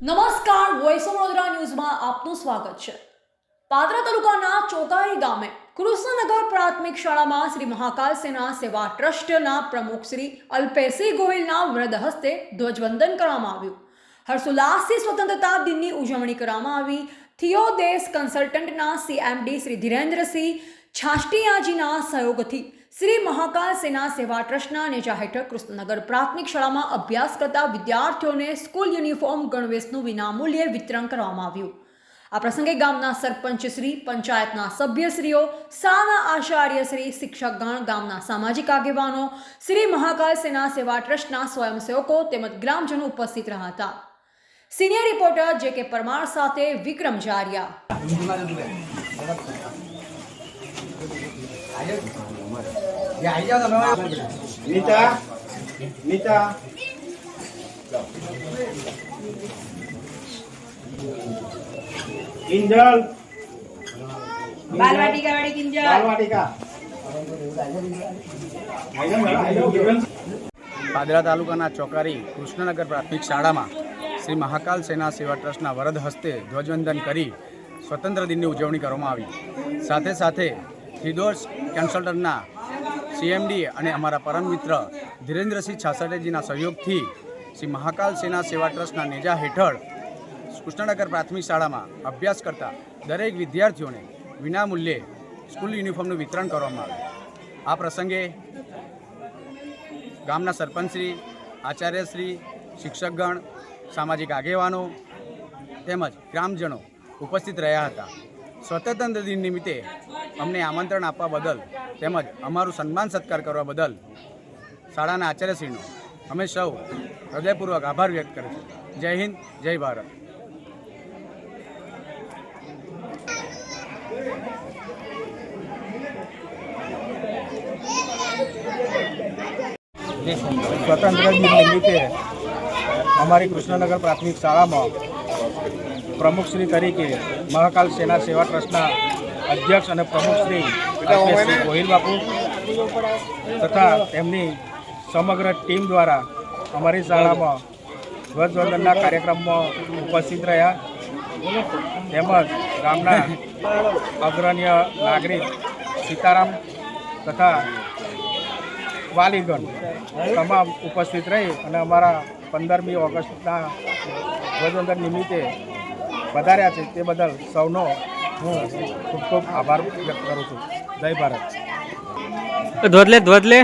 નમસ્કાર voice of Vadodara ન્યૂઝમાં આપનું સ્વાગત છે. પાદરા તાલુકાના ચોકાઈ ગામે કૃષ્ણનગર પ્રાથમિક શાળામાં શ્રી મહાકાલ સેના સેવા ટ્રસ્ટના પ્રમુખ શ્રી અલ્પેશી ગોહિલના વૃદ્ધ હસ્તે ધ્વજવંદન કરવામાં આવ્યું. હર્ષોલ્લાસથી સ્વતંત્રતા દિનની ઉજવણી કરવામાં આવી. થિયોદેશ કન્સલ્ટન્ટના સીએમડી શ્રી ધીરેન્દ્રસિંહ છાષ્ટિયાજીના સહયોગથી શ્રી મહાકાલ સેના સેવા ટ્રસ્ટના નેજા હેઠળ કૃષ્ણનગર પ્રાથમિક શાળામાં અભ્યાસ કરતા વિદ્યાર્થીઓને સ્કૂલ યુનિફોર્મ ગણવેશનું વિનામૂલ્યે વિતરણ કરવામાં આવ્યું. આ પ્રસંગે ગામના સરપંચશ્રી પંચાયતના સભ્યશ્રીઓ, શાળાના આચાર્યશ્રી શિક્ષકગણ, ગામના સામાજિક આગેવાનો, શ્રી મહાકાલ સેના સેવા ટ્રસ્ટના સ્વયંસેવકો તેમજ ગ્રામજનો ઉપસ્થિત રહ્યા હતા. સિનિયર રિપોર્ટર જે કે પરમાર સાથે વિક્રમ જારિયા. નીતા? નીતા? કિંજલ? બાલવાટિકા વાળી કિંજલ. બાલવાટિકા. પાદરા તાલુકાના ચોકારી કૃષ્ણનગર પ્રાથમિક શાળામાં શ્રી મહાકાલ સેના સેવા ટ્રસ્ટના વરદ હસ્તે ધ્વજવંદન કરી સ્વતંત્ર દિનની ઉજવણી કરવામાં આવી. સાથે સાથે થિદોસ કન્સલ્ટન્ટના સીએમડી અને અમારા પરમ મિત્ર ધીરેન્દ્રસિંહ છાસટેજીના સહયોગથી શ્રી મહાકાલ સેના સેવા ટ્રસ્ટના નેજા હેઠળ કૃષ્ણનગર પ્રાથમિક શાળામાં અભ્યાસ કરતા દરેક વિદ્યાર્થીઓને વિનામૂલ્યે સ્કૂલ યુનિફોર્મનું વિતરણ કરવામાં આવ્યું આ પ્રસંગે ગામના સરપંચશ્રી આચાર્યશ્રી શિક્ષકગણ, સામાજિક આગેવાનો તેમજ ગ્રામજનો ઉપસ્થિત રહ્યા હતા. સ્વતંત્ર દિન નિમિત્તે અમને આમંત્રણ આપવા બદલ તેમજ અમારું સન્માન સત્કાર કરવા બદલ શાળાના આચાર્યશ્રીનો અમે સૌ હૃદયપૂર્વક આભાર વ્યક્ત કરે છે. જય હિન્દ, જય ભારત. સ્વતંત્ર દિન નિમિત્તે અમારી કૃષ્ણનગર પ્રાથમિક શાળામાં પ્રમુખશ્રી તરીકે મહાકાલ સેના સેવા ટ્રસ્ટના અધ્યક્ષ અને પ્રમુખ શ્રી ગોહિલ બાપુ તથા તેમની સમગ્ર ટીમ દ્વારા અમારી શાળામાં ધ્વજવંદનના કાર્યક્રમમાં ઉપસ્થિત રહ્યા. તેમજ ગામના અગ્રણ્ય નાગરિક સીતારામ તથા વાલીગણ તમામ ઉપસ્થિત રહી અને અમારા પંદરમી ઓગસ્ટના ધ્વજવંદન નિમિત્તે વધાર્યા છે. તે બદલ સૌનો હું ખૂબ ખૂબ આભાર વ્યક્ત કરું છું. જય ભારત. ધોધલે ધ્વજલે.